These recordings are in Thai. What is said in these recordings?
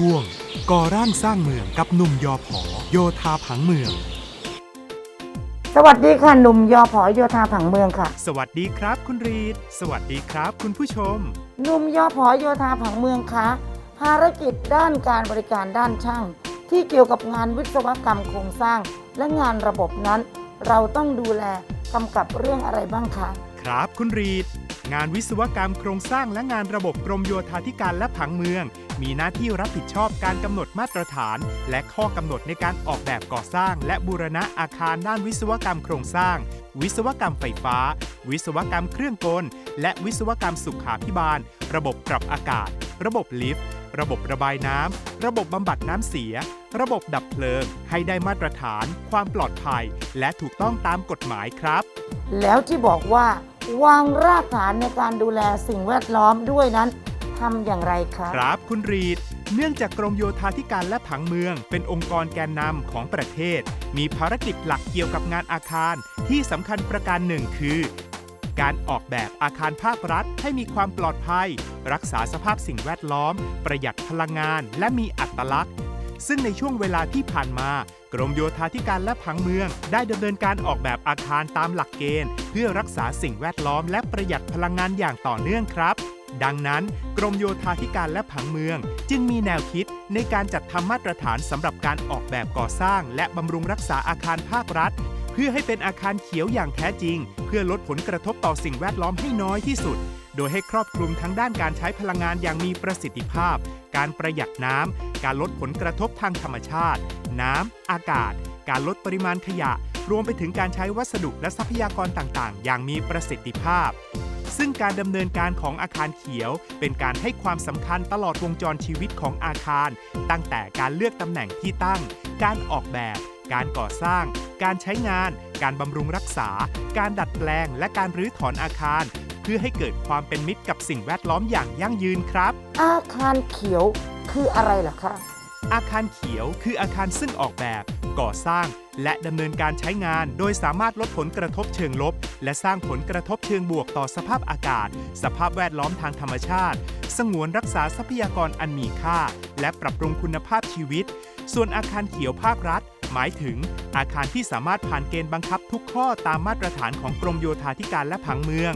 ช่วง ก่อร่างสร้างเมืองกับหนุ่มยอผอโยธาผังเมือง สวัสดีค่ะ หนุ่มยอผอโยธาผังเมืองค่ะ สวัสดีครับคุณรีด สวัสดีครับคุณผู้ชม หนุ่มยอผอโยธาผังเมืองคะภารกิจด้านการบริการด้านช่าง ที่เกี่ยวกับงานวิศวกรรมโครงสร้าง และงานระบบนั้น เราต้องดูแลกำกับเรื่องอะไรบ้างคะ ครับคุณรีด งานวิศวกรรมโครงสร้างและงานระบบกรมโยธาธิการและผังเมือง มีหน้าที่รับผิดชอบการกำหนดมาตรฐาน และข้อกำหนดในการออกแบบก่อสร้าง และบูรณะอาคารด้านวิศวกรรมโครงสร้าง วิศวกรรมไฟฟ้า วิศวกรรมเครื่องกล และวิศวกรรมสุขาพิบาล ระบบปรับอากาศ ระบบลิฟต์ ระบบระบายน้ำ ระบบบำบัดน้ำเสีย ระบบดับเพลิง ให้ได้มาตรฐาน ความปลอดภัย และถูกต้องตามกฎหมายครับ แล้วที่บอกว่า วางรากฐานในการดูแลสิ่งแวดล้อมด้วยนั้นทำอย่างไรคะครับคุณรีด เนื่องจากกรมโยธาธิการและผังเมือง เป็นองค์กรแกนนำของประเทศ มีภารกิจหลักเกี่ยวกับงานอาคารที่สำคัญประการหนึ่งคือ การออกแบบอาคารภาครัฐให้มีความปลอดภัย รักษาสภาพสิ่งแวดล้อม ประหยัดพลังงาน และมีอัตลักษณ์ ซึ่งในช่วงเวลาที่ผ่านมา กรมโยธาธิการและผังเมือง ได้ดำเนินการออกแบบอาคารตามหลักเกณฑ์ เพื่อรักษาสิ่งแวดล้อมและประหยัดพลังงานอย่างต่อเนื่องครับ ดังนั้น กรมโยธาธิการและผังเมือง จึงมีแนวคิดในการจัดทำมาตรฐานสำหรับการออกแบบก่อสร้าง และบำรุงรักษาอาคารภาครัฐ เพื่อให้เป็นอาคารเขียวอย่างแท้จริง เพื่อลดผลกระทบต่อสิ่งแวดล้อมให้น้อยที่สุด โดยให้ครอบคลุมทั้งด้านการใช้พลังงานอย่างมีประสิทธิภาพ การประหยัดน้ำ การลดผลกระทบทางธรรมชาติ น้ำ อากาศ การลดปริมาณขยะ รวมไปถึงการใช้วัสดุและทรัพยากรต่างๆ อย่างมีประสิทธิภาพ ซึ่งการดำเนินการของอาคารเขียว เป็นการให้ความสำคัญตลอดวงจรชีวิตของอาคาร ตั้งแต่การเลือกตำแหน่งที่ตั้ง การออกแบบ การก่อสร้าง การใช้งาน การบำรุงรักษา การดัดแปลง และการรื้อถอนอาคาร พื่อให้เกิดความเป็นมิตรกับสิ่งแวดล้อมอย่างยั่งยืนครับ อาคารเขียวคืออะไรล่ะคะ อาคารเขียวคืออาคารซึ่งออกแบบ ก่อสร้าง และดำเนินการใช้งาน โดยสามารถลดผลกระทบเชิงลบ และสร้างผลกระทบเชิงบวกต่อสภาพอากาศ สภาพแวดล้อมทางธรรมชาติ สงวนรักษาทรัพยากรอันมีค่า และปรับปรุงคุณภาพชีวิต ส่วนอาคารเขียวภาครัฐ หมายถึง อาคารที่สามารถผ่านเกณฑ์บังคับทุกข้อตามมาตรฐานของกรมโยธาธิการและผังเมือง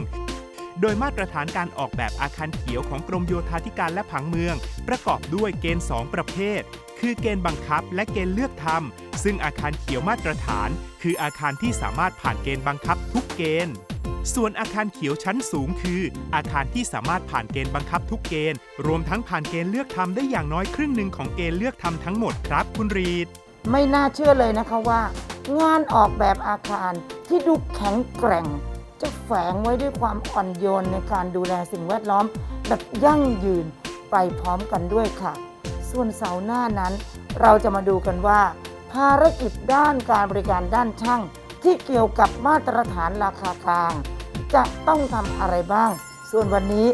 โดยมาตรฐานการออกแบบอาคารเขียวของกรมโยธาธิการและผังเมือง ประกอบด้วยเกณฑ์ 2 ประเภท คือเกณฑ์บังคับและเกณฑ์เลือกทำซึ่งอาคารเขียวมาตรฐาน คืออาคารที่สามารถผ่านเกณฑ์บังคับทุกเกณฑ์ส่วนอาคารเขียวชั้นสูงคือ อาคารที่สามารถผ่านเกณฑ์บังคับทุกเกณฑ์ รวมทั้งผ่านเกณฑ์เลือกทำได้อย่างน้อยครึ่งหนึ่งของเกณฑ์เลือกทำทั้งหมดครับคุณรีด ไม่น่าเชื่อเลยนะคะว่า งานออกแบบอาคารที่ดูแข็งแกร่ง จะแฝงไว้ด้วยความอ่อนโยนในการดูแลสิ่งแวดล้อม แบบยั่งยืนไปพร้อมกันด้วยค่ะ ส่วนเสาหน้านั้น เราจะมาดูกันว่า ภารกิจด้านการบริการด้านช่าง ที่เกี่ยวกับมาตรฐานราคากลาง จะต้องทำอะไรบ้าง ส่วนวันนี้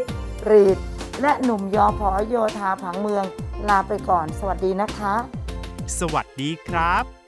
รีดและหนุ่มยอพอโยธาผังเมือง ลาไปก่อน สวัสดีนะคะ สวัสดีครับ